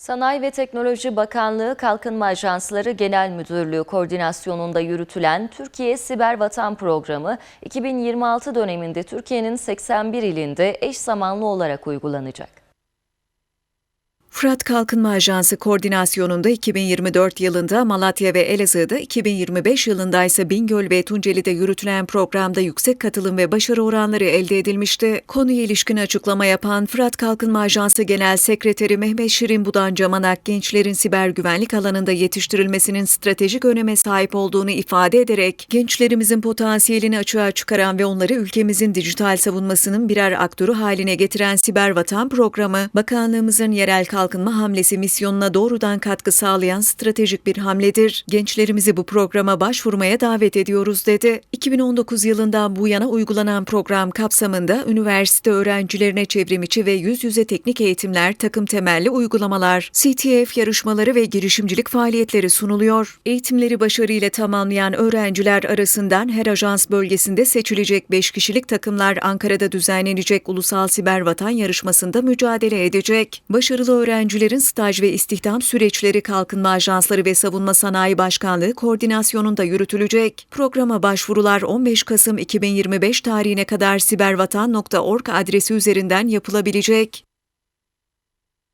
Sanayi ve Teknoloji Bakanlığı Kalkınma Ajansları Genel Müdürlüğü koordinasyonunda yürütülen Türkiye Siber Vatan Programı 2026 döneminde Türkiye'nin 81 ilinde eş zamanlı olarak uygulanacak. Fırat Kalkınma Ajansı koordinasyonunda 2024 yılında Malatya ve Elazığ'da, 2025 yılında ise Bingöl ve Tunceli'de yürütülen programda yüksek katılım ve başarı oranları elde edilmişti. Konuya ilişkin açıklama yapan Fırat Kalkınma Ajansı Genel Sekreteri Mehmet Şirin Budan Camanak, gençlerin siber güvenlik alanında yetiştirilmesinin stratejik öneme sahip olduğunu ifade ederek, gençlerimizin potansiyelini açığa çıkaran ve onları ülkemizin dijital savunmasının birer aktörü haline getiren Siber Vatan Programı, bakanlığımızın yerel kalkınma hamlesi misyonuna doğrudan katkı sağlayan stratejik bir hamledir. Gençlerimizi bu programa başvurmaya davet ediyoruz dedi. 2019 yılından bu yana uygulanan program kapsamında üniversite öğrencilerine çevrimiçi ve yüz yüze teknik eğitimler, takım temelli uygulamalar, CTF yarışmaları ve girişimcilik faaliyetleri sunuluyor. Eğitimleri başarıyla tamamlayan öğrenciler arasından her ajans bölgesinde seçilecek 5 kişilik takımlar Ankara'da düzenlenecek Ulusal Siber Vatan Yarışması'nda mücadele edecek. Başarılı öğrencilerin staj ve istihdam süreçleri Kalkınma Ajansları ve Savunma Sanayi Başkanlığı koordinasyonunda yürütülecek. Programa başvurular 15 Kasım 2025 tarihine kadar sibervatan.org adresi üzerinden yapılabilecek.